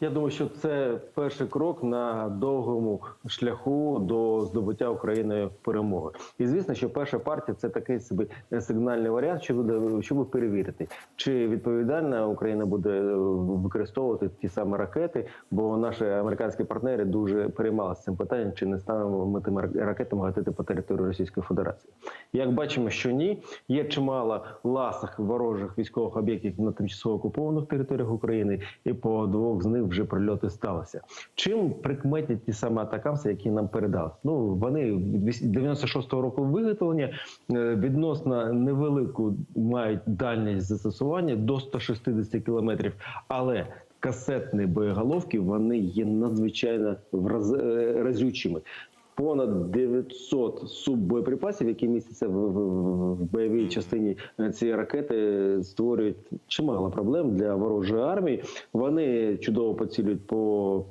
Я думаю, що це перший крок на довгому шляху до здобуття Україною перемоги. І звісно, що перша партія це такий собі сигнальний варіант, щоб щоб перевірити, чи відповідальна Україна буде е, використовувати ті самі ракети, бо наші американські партнери дуже переймалися цим питанням, чи не станемо ми тими ракетами гатити по території Російської Федерації. Як бачимо, що ні, є чимало ласах ворожих військових об'єктів на тимчасово окупованих територіях України, і по двох з них вже прильоти сталися. Чим прикметні ті саме атакамси, які нам передали? Ну вони від 96-го року виготовлення е, відносно невелику мають дальність застосування до 160 кілометрів, але Касетні боєголовки вони є надзвичайно е, разючими. Понад 900 суббоєприпасів, які містяться в, в, в бойовій частині е, цієї ракети, створюють чимало проблем для ворожої армії. Вони чудово поцілюють по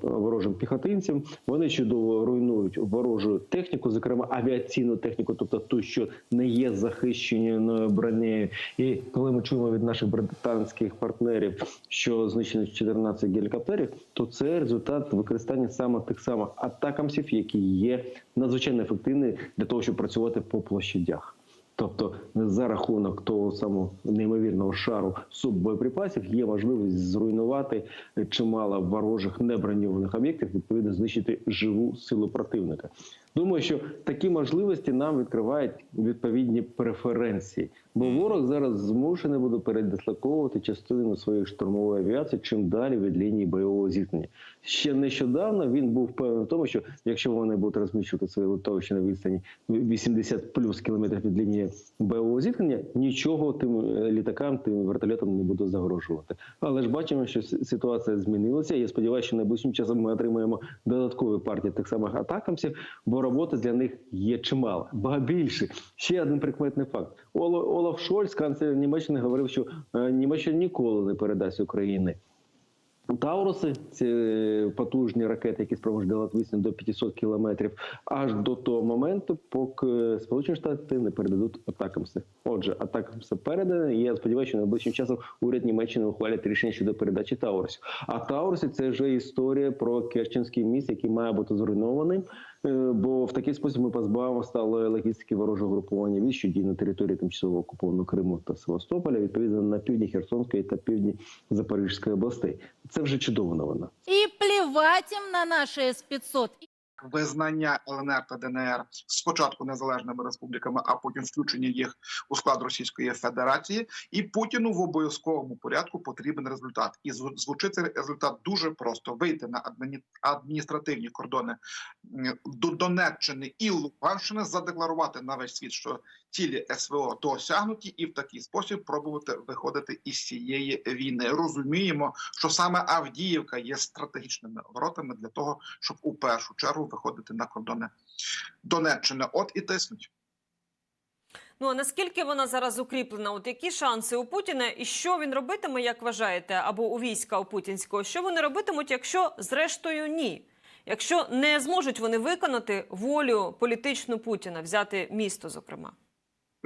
ворожим піхотинцям. Вони чудово руйнують ворожу техніку, зокрема авіаційну техніку, тобто ту, що не є захищеною бронею. І коли ми чуємо від наших британських партнерів, що знищено 14 гелікоптерів, то це результат використання саме тих самих атакамсів, які є надзвичайно ефективний для того, щоб працювати по площадях. Тобто, за рахунок того самого неймовірного шару суббоєприпасів є можливість зруйнувати чимало ворожих неброньованих об'єктів, відповідно знищити живу силу противника. Думаю, що такі можливості нам відкривають відповідні преференції, бо ворог зараз змушений буде передислоковувати частину своєї штурмової авіації чим далі від лінії бойового зіткнення. Ще нещодавно він був впевнений в тому, що якщо вони будуть розміщувати свої литовищі на відстані 80 плюс кілометрів від лінії бойового зіткнення, нічого тим е, літакам, тим вертольотам не буде загрожувати. Але ж бачимо, що ситуація змінилася. Я сподіваюся, що найближчим часом ми отримаємо додаткові партії тих самих атакамсів, бо роботи для них є чимало. Ба більше ще один прикметний факт: Оло- Олаф Шольц, канцлер Німеччини, говорив, що е, Німеччина ніколи не передасть Україні Тауруси це потужні ракети, які спроможні долати до 500 кілометрів, аж до того моменту, поки Сполучені Штати не передадуть атакамси. Отже, атакамси передані. і Я сподіваюся, що найближчим часом уряд Німеччини ухвалять рішення щодо передачі Таурусів. А Тауруси це вже історія про Керченський міст, який має бути зруйнований. Е, Бо в такий спосіб ми позбавимо стало логістики ворожого групування військ, що діє на території тимчасово окупованого Криму та Севастополя, відповідно на півдні Херсонської та півдні Запорізької областей. Це вже чудова новина. І плівать їм на наші С-500. Визнання ЛНР та ДНР спочатку незалежними республіками, а потім включення їх у склад Російської Федерації, і Путіну в обов'язковому порядку потрібен результат. І звучить цей результат дуже просто: вийти на адміні- адміністративні кордони до Донеччини і Луганщини, задекларувати на весь світ, що цілі СВО досягнуті, і в такий спосіб пробувати виходити із цієї війни. Розуміємо, що саме Авдіївка є стратегічними воротами для того, щоб у першу чергу виходити на кордони Донеччини. От і тиснуть. Ну а наскільки вона зараз укріплена? От які шанси у Путіна, і що він робитиме, як вважаєте, або у війська у путінського? Що вони робитимуть, якщо зрештою ні? Якщо не зможуть вони виконати волю політичну Путіна, взяти місто, зокрема?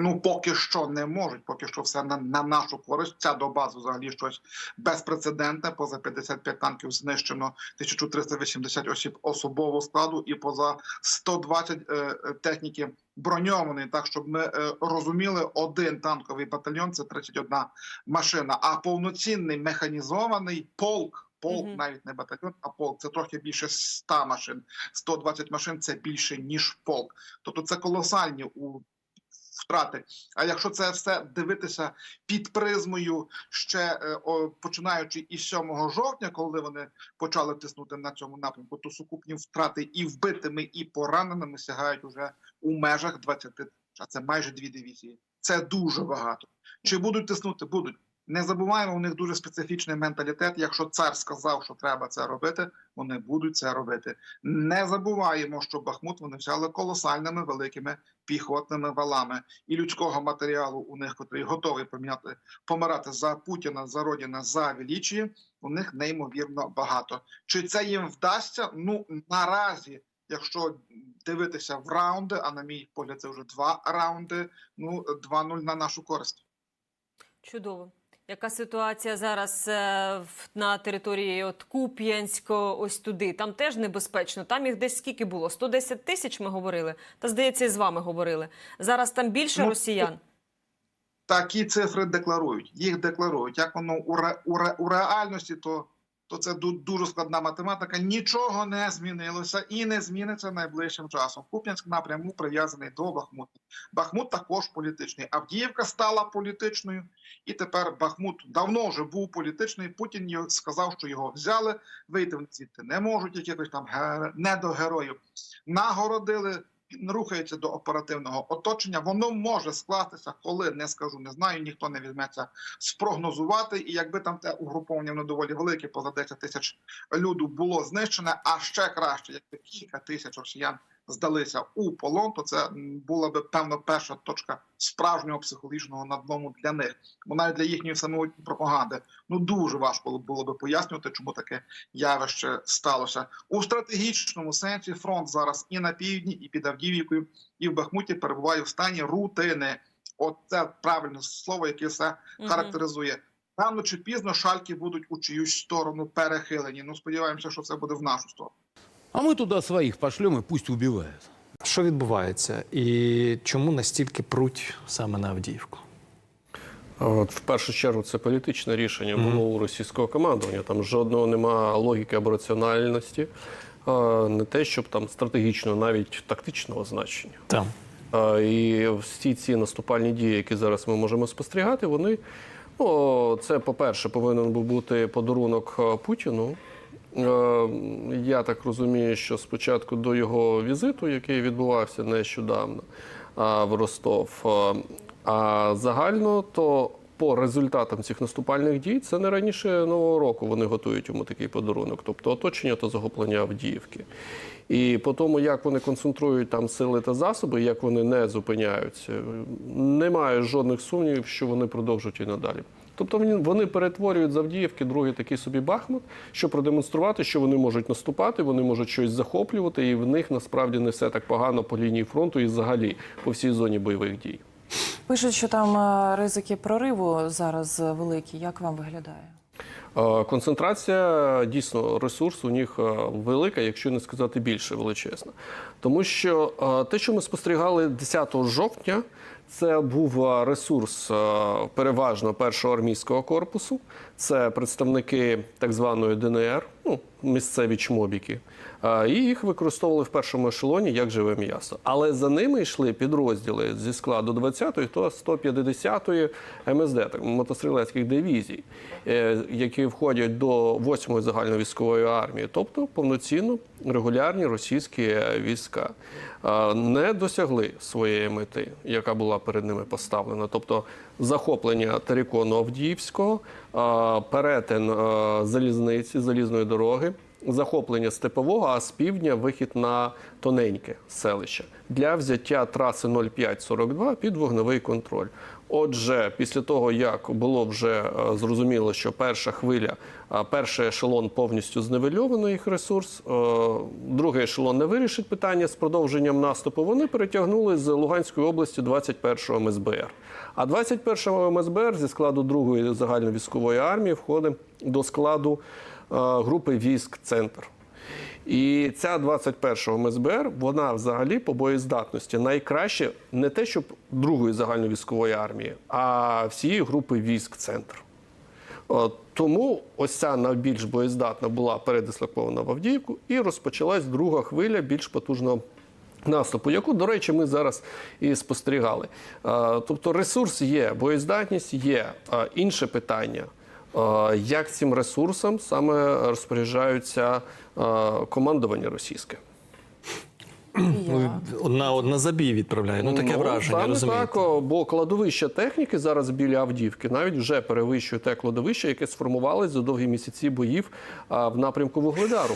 Ну, поки що не можуть, поки що все на, на нашу користь. Ця доба взагалі щось безпрецедентне. Поза 55 танків знищено 1380 осіб особового складу і поза 120 е, е, техніки броньованої. Так, щоб ми е, розуміли, один танковий батальйон це 31 машина, а повноцінний механізований полк. Полк, Мгм. навіть не батальйон, а полк це трохи більше 100 машин. 120 машин це більше ніж полк. Тобто це колосальні у втрати. А якщо це все дивитися під призмою, ще е, о, починаючи із 7 жовтня, коли вони почали тиснути на цьому напрямку, то сукупні втрати і вбитими, і пораненими сягають уже у межах 20 тисяч. А це майже дві дивізії. Це дуже багато. Чи будуть тиснути? Будуть. Не забуваємо, у них дуже специфічний менталітет. Якщо цар сказав, що треба це робити, вони будуть це робити. Не забуваємо, що Бахмут вони взяли колосальними великими піхотними валами і людського матеріалу у них, котрий готовий поміняти помирати за Путіна, за Родіна, за величі, у них неймовірно багато. Чи це їм вдасться? Ну наразі. Якщо дивитися в раунди, а на мій погляд, це вже два раунди. Ну 2-0 на нашу користь. Чудово. Яка ситуація зараз е, на території от Куп'янського, ось туди? Там теж небезпечно. Там їх десь скільки було? 110 тисяч ми говорили. Та здається, і з вами говорили. Зараз там більше Ну, росіян. Такі цифри декларують, їх декларують. Як воно у, ре, у, ре, у реальності, то, то це ду- дуже складна математика. Нічого не змінилося і не зміниться найближчим часом. Куп'янськ напряму прив'язаний до Бахмута. Бахмут також політичний. Авдіївка стала політичною, і тепер Бахмут давно вже був політичний. Путін сказав, що його взяли, вийти звідти не можуть. Якихось там ге- недогероїв нагородили. Рухається до оперативного оточення. Воно може скластися, коли не скажу, не знаю. Ніхто не візьметься спрогнозувати. І якби там те угруповання воно доволі велике, поза 10 тисяч люду було знищене, а ще краще, якби кілька тисяч росіян здалися у полон, то це була би певно перша точка справжнього психологічного надлому для них. Бо навіть для їхньої самої пропаганди ну дуже важко було би пояснювати, чому таке явище сталося у стратегічному сенсі. Фронт зараз і на півдні, і під Авдіївкою, і в Бахмуті перебуває в стані рутини. От це правильне слово, яке все характеризує. Рано чи пізно шальки будуть у чиюсь сторону перехилені. Ну сподіваємося, що це буде в нашу сторону. А мы туда своих пошлем и пусть убивают. Що відбувається і чому настільки пруть саме на Авдіївку? От, в першу чергу це політичне рішення було у російського командування. Там жодного нема логіки або раціональності, не те, щоб там стратегічного, навіть тактичного значення. Там І всі ці наступальні дії, які зараз ми можемо спостерігати, вони ну, це, по-перше, повинен був бути подарунок Путіну. Е, Я так розумію, що спочатку до його візиту, який відбувався нещодавно в Ростов, е, а загально то по результатам цих наступальних дій це не раніше нового року вони готують йому такий подарунок, тобто оточення та захоплення Авдіївки. І по тому, як вони концентрують там сили та засоби, як вони не зупиняються, немає жодних сумнівів, що вони продовжують і надалі. Тобто вони- перетворюють з Авдіївки другий такий собі Бахмут, щоб продемонструвати, що вони можуть наступати, вони можуть щось захоплювати, і в них насправді не все так погано по лінії фронту і взагалі по всій зоні бойових дій. Пишуть, що там е, ризики прориву зараз великі. Як вам виглядає? Е, Концентрація дійсно ресурсу у них е, велика, якщо не сказати більше величезна. Тому що те, що ми спостерігали 10 жовтня, це був е, ресурс е, переважно першого армійського корпусу. Це представники так званої ДНР, ну місцеві чмобіки. І їх використовували в першому ешелоні як живе м'ясо. Але за ними йшли підрозділи зі складу 20-ї та 150-ї МСД, мотострілецьких дивізій, е, які входять до 8-ї загальновійськової армії, тобто повноцінно регулярні російські війська. Не досягли своєї мети, яка була перед ними поставлена, тобто захоплення Терикону Авдіївського, перетин залізниці, залізної дороги захоплення степового, а з півдня вихід на тоненьке селище для взяття траси 0542 під вогневий контроль. Отже, після того, як було вже е, зрозуміло, що перша хвиля, перший ешелон повністю зневельовано їх ресурс, е, другий ешелон не вирішить питання з продовженням наступу. Вони перетягнули з Луганської області 21-го МСБР. А 21-го МСБР зі складу другої загальновійськової армії входить до складу групи військ Центр. І ця 21-го МСБР, вона взагалі по боєздатності найкраще не те, щоб другої загальновійськової армії, а всієї групи військ Центр. Тому ось ця найбільш боєздатна була передислокована в Авдіївку, і розпочалась друга хвиля більш потужного наступу, яку, до речі, ми зараз і спостерігали. Е, Тобто ресурс є, боєздатність є. Е, Інше питання. Е, Як цим ресурсом саме розпоряджаються е, командування російське? Ну, на, на забій відправляє. Ну таке враження, саме розумієте? так, бо кладовище техніки зараз біля Авдіївки навіть вже перевищує те кладовище, яке сформувалось за довгі місяці боїв в напрямку Вугледару.